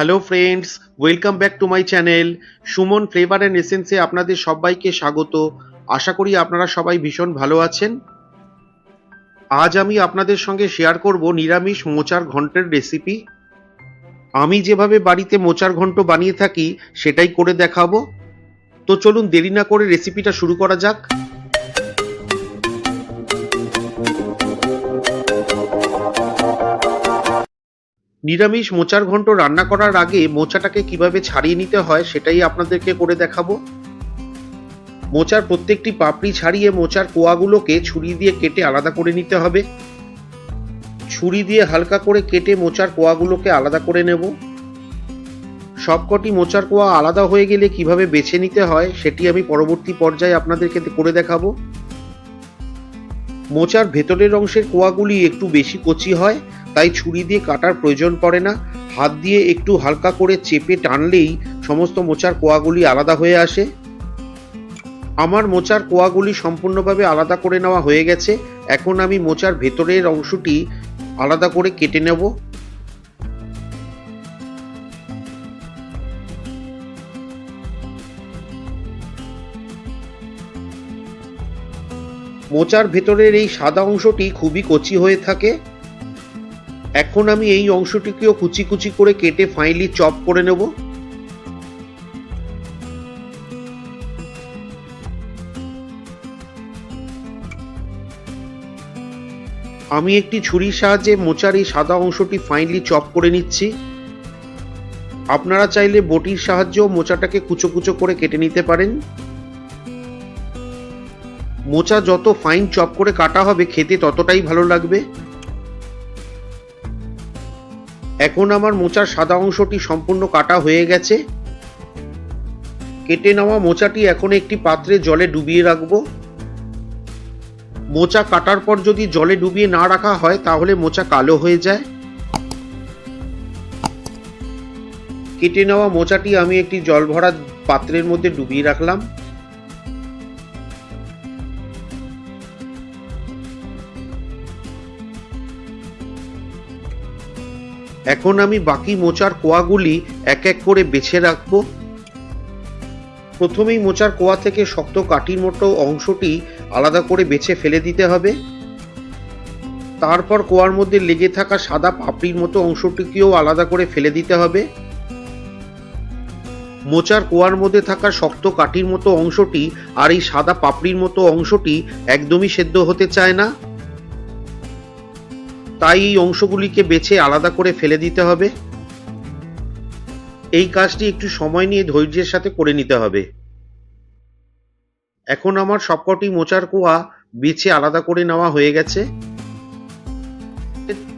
Hello friends welcome back to my channel Suman flavour and এসেন্সে আপনাদের সবাইকে স্বাগত। আশা করি আপনারা সবাই ভীষণ ভালো আছেন। আজ আমি আপনাদের সঙ্গে শেয়ার করব নিরামিষ মোচার ঘন্টের রেসিপি আমি যেভাবে বাড়িতে মোচার ঘন্ট বানিয়ে থাকি, সেটাই করে দেখাবো। তো চলুন দেরি না করে রেসিপিটা শুরু করা যাক। নিরামিষ মোচার ঘন্ট রান্না করার আগে মোচাটাকে কীভাবে ছাড়িয়ে নিতে হয় সেটাই আপনাদেরকে করে দেখাবো। মোচার প্রত্যেকটি পাপড়ি ছাড়িয়ে মোচার কোয়াগুলোকে ছুরি দিয়ে কেটে আলাদা করে নিতে হবে। ছুরি দিয়ে হালকা করে কেটে মোচার কোয়াগুলোকে আলাদা করে নেব। সবকটি মোচার কোয়া আলাদা হয়ে গেলে কীভাবে বেছে নিতে হয় সেটি আমি পরবর্তী পর্যায়ে আপনাদেরকে করে দেখাবো। মোচার ভেতরের অংশের কোয়াগুলি একটু বেশি কচি হয়। তাই ছুরি দিয়ে কাটার প্রয়োজন পড়ে না। হাত দিয়ে একটু হালকা করে চেপে টানলেই সমস্ত মোচার কোয়াগুলি আলাদা হয়ে আসে। আমার মোচার কোয়াগুলি সম্পূর্ণভাবে আলাদা করে নেওয়া হয়ে গেছে। এখন আমি মোচার ভেতরের অংশটি আলাদা করে কেটে নেব। মোচার ভেতরের এই সাদা অংশটি খুবই কচি হয়ে থাকে। এখন আমি এই অংশটিকেও কুচি কুচি করে কেটে ফাইনলি চপ করে নেব। আমি একটি ছুরির সাহায্যে মোচার এই সাদা অংশটি ফাইনলি চপ করে নিচ্ছি। আপনারা চাইলে বটির সাহায্যেও মোচাটাকে কুচো কুচো করে কেটে নিতে পারেন। মোচা যত ফাইন চপ করে কাটা হবে, খেতে ততটাই ভালো লাগবে। এখন আমার মোচার সাদা অংশটি সম্পূর্ণ কাটা হয়ে গেছে। কেটে নেওয়া মোচাটি এখন একটি পাত্রে জলে ডুবিয়ে রাখব। মোচা কাটার পর যদি জলে ডুবিয়ে না রাখা হয়, তাহলে মোচা কালো হয়ে যায়। কেটে নেওয়া মোচাটি আমি একটি জল ভরা পাত্রের মধ্যে ডুবিয়ে রাখলাম। এখন আমি বাকি মোচার কোয়াগুলি এক এক করে বেছে রাখব। প্রথমেই মোচার কোয়া থেকে শক্ত কাঠির মতো অংশটি আলাদা করে বেছে ফেলে দিতে হবে। তারপর কোয়ার মধ্যে লেগে থাকা সাদা পাপড়ির মতো অংশটিকেও আলাদা করে ফেলে দিতে হবে। মোচার কোয়ার মধ্যে থাকা শক্ত কাঠির মতো অংশটি আর এই সাদা পাপড়ির মতো অংশটি একদমই সেদ্ধ হতে চায় না। তাই এই অংশগুলিকে বেছে আলাদা করে ফেলে দিতে হবে। এই কাজটি একটু সময় নিয়ে ধৈর্যের সাথে করে নিতে হবে। এখন আমার সবকটি মোচার কোয়া বেছে আলাদা করে নেওয়া হয়ে গেছে।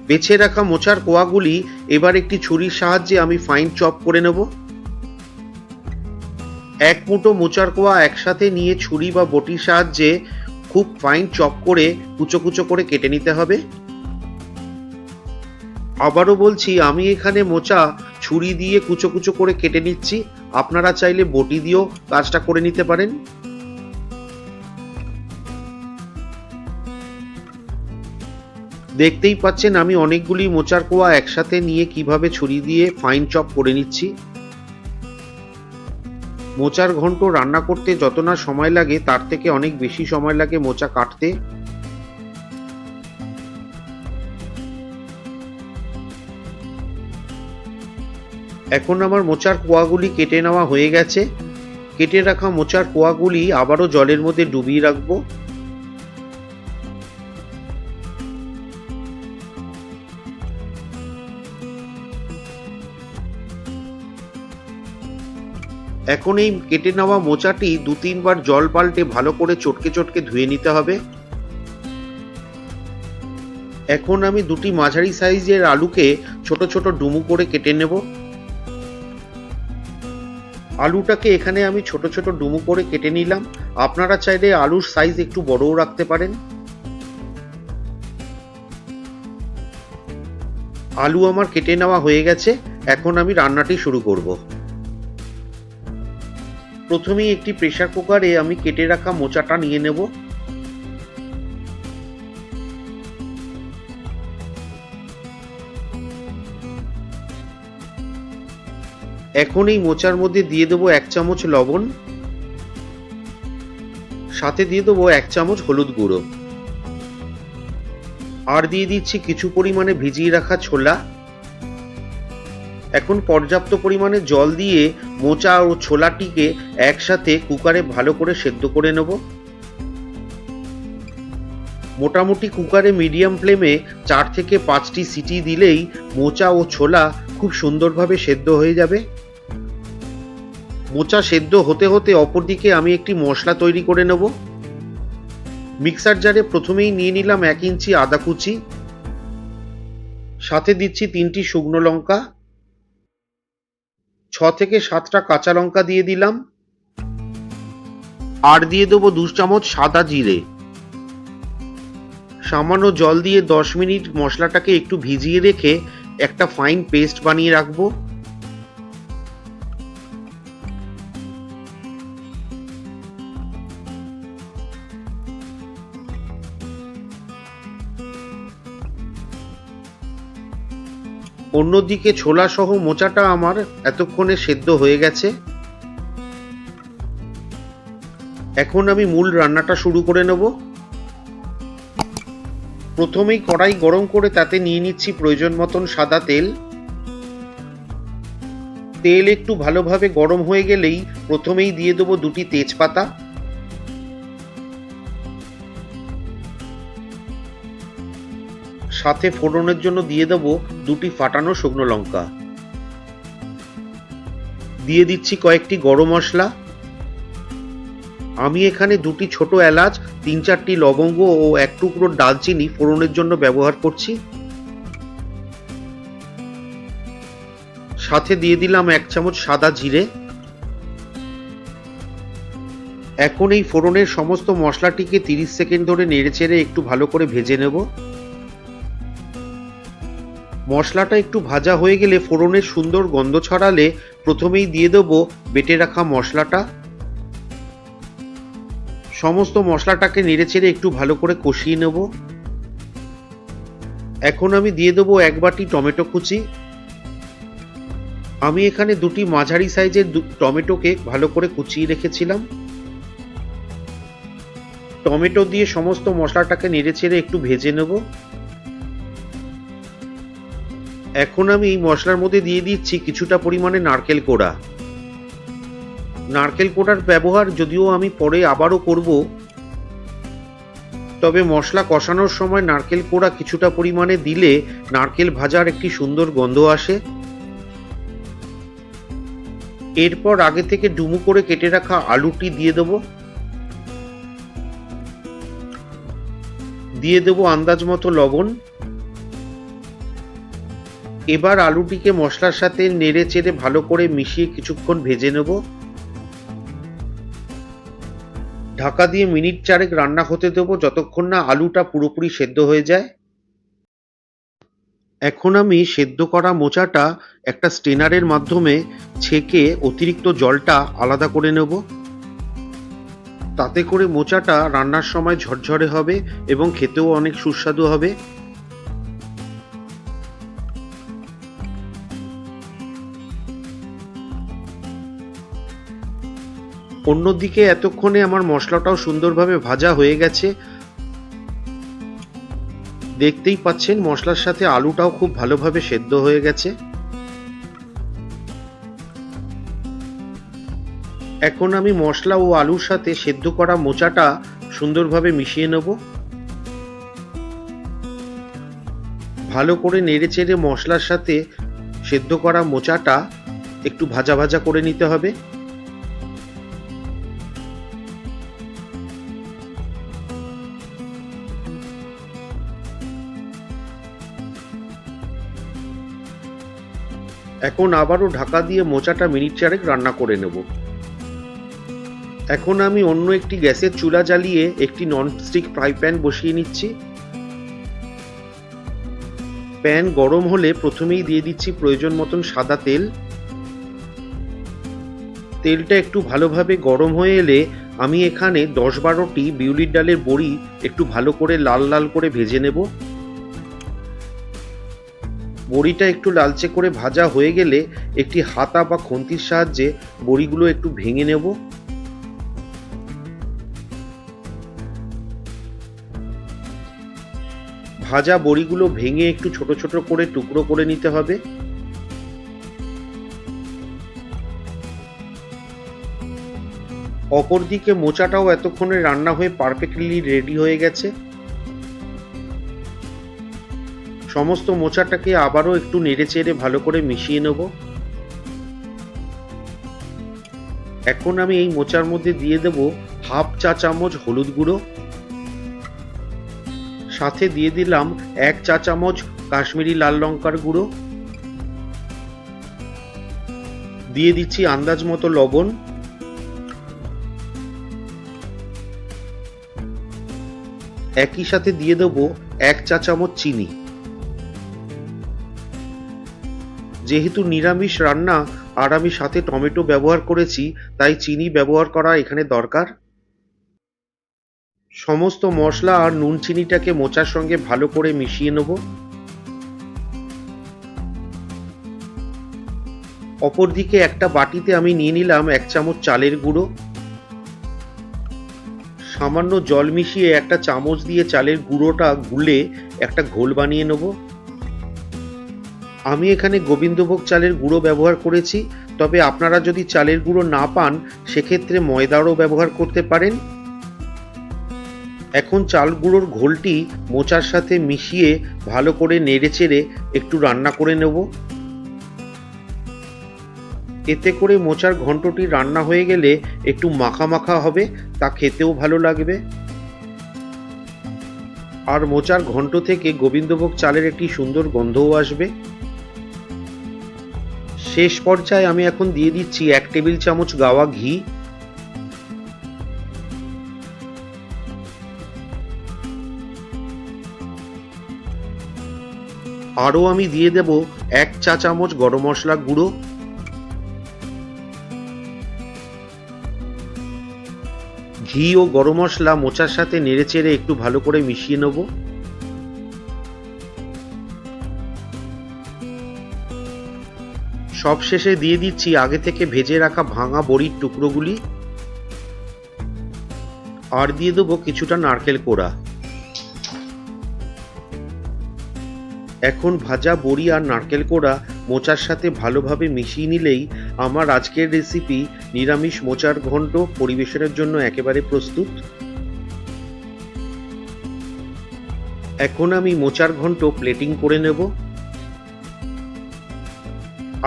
বেছে রাখা মোচার কোয়াগুলি এবার একটি ছুরির সাহায্যে আমি ফাইন চপ করে নেব। এক মুঠো মোচার কোয়া একসাথে নিয়ে ছুরি বা বটির সাহায্যে খুব ফাইন চপ করে কুচো কুচো করে কেটে নিতে হবে। আবারও বলছি, আমি এখানে মোচা, ছুরি দিয়ে কুচো কুচো করে কেটে নিচ্ছি। আপনারা চাইলে বটি দিয়েও কাজটা করে নিতে পারেন। দেখতেই পাচ্ছেন, আমি অনেকগুলি মোচার কোয়া একসাথে নিয়ে কীভাবে ছুরি দিয়ে ফাইন চপ করে নিচ্ছি। মোচার ঘন্ট রান্না করতে যত না সময় লাগে, তার থেকে অনেক বেশি সময় লাগে মোচা কাটতে। এখন আমার মোচার কোয়াগুলি কেটে নেওয়া হয়ে গেছে। কেটে রাখা মোচার কোয়াগুলি আবারও জলের মধ্যে ডুবিয়ে রাখব। এখন এই কেটে নেওয়া মোচাটি দু তিনবার জল পাল্টে ভালো করে চটকে চটকে ধুয়ে নিতে হবে। এখন আমি দুটি মাঝারি সাইজের আলুকে ছোট ছোট ডুমু করে কেটে নেব। আলুটাকে এখানে আমি ছোট ছোট ডুমু করে কেটে নিলাম। আপনারা চাইলে আলুর সাইজ একটু বড়ও রাখতে পারেন। আলু আমার কেটে নেওয়া হয়ে গেছে। এখন আমি রান্নাটি শুরু করব। প্রথমেই একটি প্রেশার কুকারে আমি কেটে রাখা মোচাটা নিয়ে নেব। এখন এই মোচার মধ্যে দিয়ে দেবো এক চামচ লবণ, সাথে দিয়ে দেবো এক চামচ হলুদ গুঁড়ো। আর দিয়ে দিচ্ছি কিছু পরিমাণে ভিজিয়ে রাখা ছোলা। এখন পর্যাপ্ত পরিমাণে জল দিয়ে মোচা ও ছোলাটিকে একসাথে কুকারে ভালো করে সেদ্ধ করে নেব। মোটামুটি কুকারে মিডিয়াম ফ্লেমে চার থেকে পাঁচটি সিটি দিলেই মোচা ও ছোলা খুব সুন্দরভাবে সেদ্ধ হয়ে যাবে। মোচা সেদ্ধ হতে হতে অপরদিকে আমি একটি মশলা তৈরি করে নেব। মিক্সার জারে প্রথমেই নিয়ে নিলাম এক ইঞ্চি আদা কুচি, সাথে দিচ্ছি তিনটি শুকনো লঙ্কা, ছ থেকে সাতটা কাঁচা লঙ্কা দিয়ে দিলাম। আর দিয়ে দেবো দু চামচ সাদা জিরে। সামান্য জল দিয়ে দশ মিনিট মশলাটাকে একটু ভিজিয়ে রেখে একটা ফাইন পেস্ট বানিয়ে রাখব। অন্যদিকে ছোলা সহ মোচাটা আমার এতক্ষণে সেদ্ধ হয়ে গেছে। এখন আমি মূল রান্নাটা শুরু করে নেব। প্রথমেই কড়াই গরম করে তাতে নিয়ে নিচ্ছি প্রয়োজন মতন সাদা তেল। তেল একটু ভালোভাবে গরম হয়ে গেলেই প্রথমেই দিয়ে দেবো দুটি তেজপাতা। সাথে ফোড়নের জন্য দিয়ে দেবো দুটি ফাটানো শুকনো লঙ্কা। দিয়ে দিচ্ছি কয়েকটি গরম মশলা। আমি এখানে দুটি ছোট এলাচ, তিন চারটি লবঙ্গ ও এক টুকরো ডালচিনি ফোড়নের জন্য ব্যবহার করছি। সাথে দিয়ে দিলাম এক চামচ সাদা জিরে। এখন এই ফোড়নের সমস্ত মশলাটিকে তিরিশ সেকেন্ড ধরে নেড়েচেড়ে একটু ভালো করে ভেজে নেব। মশলাটা একটু ভাজা হয়ে গেলে ফোড়নের সুন্দর গন্ধ ছড়ালে প্রথমেই দিয়ে দেবো বেটে রাখা মশলাটা। সমস্ত মশলাটাকে নেড়েচেড়ে একটু ভালো করে কষিয়ে নেব। এখন আমি দিয়ে দেবো এক বাটি টমেটো কুচি। আমি এখানে দুটি মাঝারি সাইজের টমেটোকে ভালো করে কুচিয়ে রেখেছিলাম। টমেটো দিয়ে সমস্ত মশলাটাকে নেড়েচেড়ে একটু ভেজে নেব। এখন আমি এই মশলার মধ্যে দিয়ে দিচ্ছি কিছুটা পরিমাণে নারকেল কোড়া। নারকেল কোড়ার ব্যবহার যদিও আমি পরে আবারও করব, তবে মশলা কষানোর সময় নারকেল কোড়া কিছুটা পরিমাণে দিলে নারকেল ভাজার একটি সুন্দর গন্ধ আসে। এরপর আগে থেকে ডুমু করে কেটে রাখা আলুটি দিয়ে দেব। দিয়ে দেব আন্দাজ মতো লবণ। এবার আলুটিকে মশলার সাথে নেড়ে চেড়ে ভালো করে মিশিয়ে কিছুক্ষণ ভেজে নেব। ঢাকা দিয়ে মিনিট চারেক রান্না হতে দেবো যতক্ষণ না আলুটা পুরোপুরি সেদ্ধ হয়ে যায়। এখন আমি সেদ্ধ করা মোচাটা একটা স্টেনারের মাধ্যমে ছেঁকে অতিরিক্ত জলটা আলাদা করে নেব। তাতে করে মোচাটা রান্নার সময় ঝরঝরে হবে এবং খেতেও অনেক সুস্বাদু হবে। অন্যদিকে এতক্ষণে আমার মশলাটাও সুন্দরভাবে ভাজা হয়ে গেছে। দেখতেই পাচ্ছেন মশলার সাথে আলুটাও খুব ভালোভাবে সেদ্ধ হয়ে গেছে। এখন আমি মশলা ও আলুর সাথে সেদ্ধ করা মোচাটা সুন্দরভাবে মিশিয়ে নেব। ভালো করে নেড়ে চেড়ে মশলার সাথে সেদ্ধ করা মোচাটা একটু ভাজা ভাজা করে নিতে হবে। এখন আবারও ঢাকা দিয়ে মোচাটা মিনিট চারেক রান্না করে নেব। এখন আমি অন্য একটি গ্যাসের চুলা জ্বালিয়ে একটি ননস্টিক ফ্রাই প্যান বসিয়ে নিচ্ছি। প্যান গরম হলে প্রথমেই দিয়ে দিচ্ছি প্রয়োজন মতন সাদা তেল। তেলটা একটু ভালোভাবে গরম হয়ে এলে আমি এখানে দশ বারোটি বিউলির ডালের বড়ি একটু ভালো করে লাল লাল করে ভেজে নেব। বড়িটা একটু লালচে করে ভাজা হয়ে গেলে একটি হাতা বা খন্তির সাহায্যে বড়িগুলো একটু ভেঙে নেব। ভাজা বড়িগুলো ভেঙে একটু ছোট ছোট করে টুকরো করে নিতে হবে। অপরদিকে মোচাটাও এতক্ষণে রান্না হয়ে পারফেক্টলি রেডি হয়ে গেছে। সমস্ত মোচাটাকে আবারও একটু নেড়ে চেড়ে ভালো করে মিশিয়ে নেব। এখন আমি এই মোচার মধ্যে দিয়ে দেব হাফ চা চামচ হলুদ গুঁড়ো। সাথে দিয়ে দিলাম এক চা চামচ কাশ্মীরি লাল লঙ্কার গুঁড়ো। দিয়ে দিচ্ছি আন্দাজ মতো লবণ। একই সাথে দিয়ে দেবো এক চা চামচ চিনি। যেহেতু নিরামিষ রান্না আর আমি সাথে টমেটো ব্যবহার করেছি, তাই চিনি ব্যবহার করা এখানে দরকার। সমস্ত মশলা আর নুন চিনিটাকে মোচার সঙ্গে ভালো করে মিশিয়ে নেব। অপরদিকে একটা বাটিতে আমি নিয়ে নিলাম এক চামচ চালের গুঁড়ো। সামান্য জল মিশিয়ে একটা চামচ দিয়ে চালের গুঁড়োটা গুলে একটা ঘোল বানিয়ে নেব। আমি এখানে গোবিন্দভোগ চালের গুঁড়ো ব্যবহার করেছি, তবে আপনারা যদি চালের গুঁড়ো না পান, সেক্ষেত্রে ময়দারও ব্যবহার করতে পারেন। এখন চাল গুঁড়োর ঘোলটি মোচার সাথে মিশিয়ে ভালো করে নেড়ে চেড়ে একটু রান্না করে নেব। এতে করে মোচার ঘন্টটি রান্না হয়ে গেলে একটু মাখা মাখা হবে, তা খেতেও ভালো লাগবে। আর মোচার ঘন্ট থেকে গোবিন্দভোগ চালের একটি সুন্দর গন্ধও আসবে। শেষ পর্যায়ে আমি এখন দিয়ে দিচ্ছি এক টেবিল চামচ গাওয়া ঘি। আরও আমি দিয়ে দেব এক চা চামচ গরম মশলা গুঁড়ো। ঘি ও গরম মশলা মোচার সাথে নেড়েচেড়ে একটু ভালো করে মিশিয়ে নেব। সব শেষে দিয়ে দিচ্ছি আগে থেকে ভেজে রাখা ভাঙা বড়ির টুকরোগুলি। আর দিয়ে দেবো কিছুটা নারকেল কোড়া। এখন ভাজা বড়ি আর নারকেল কোড়া মোচার সাথে ভালোভাবে মিশিয়ে নিলেই আমার আজকের রেসিপি নিরামিষ মোচার ঘন্ট পরিবেশনের জন্য একেবারে প্রস্তুত। এখন আমি মোচার ঘন্ট প্লেটিং করে নেব।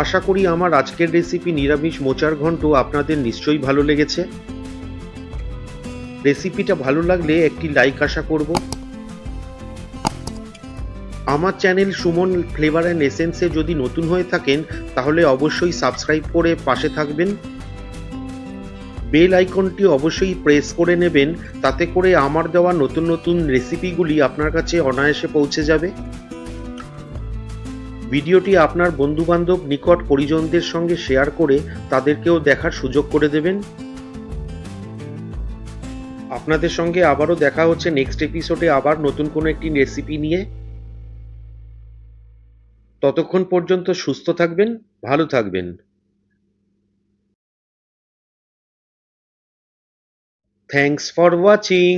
আশা করি আমার আজকের রেসিপি নিরামিষ মোচার ঘন্ট আপনাদের নিশ্চয়ই ভালো লেগেছে। রেসিপিটা ভালো লাগলে একটি লাইক আশা করব। আমার চ্যানেল সুমন ফ্লেভার অ্যান্ড এসেন্সে যদি নতুন হয়ে থাকেন, তাহলে অবশ্যই সাবস্ক্রাইব করে পাশে থাকবেন। বেল আইকনটি অবশ্যই প্রেস করে নেবেন, তাতে করে আমার দেওয়া নতুন নতুন রেসিপিগুলি আপনার কাছে অনায়াসে পৌঁছে যাবে। ভিডিওটি আপনার বন্ধুবান্ধব, নিকট পরিজনদের সঙ্গে শেয়ার করে তাদেরকেও দেখার সুযোগ করে দেবেন। আপনাদের সঙ্গে আবারও দেখা হচ্ছে নেক্সট এপিসোডে আবার নতুন কোনো একটি রেসিপি নিয়ে। ততক্ষণ পর্যন্ত সুস্থ থাকবেন, ভালো থাকবেন। Thanks for watching.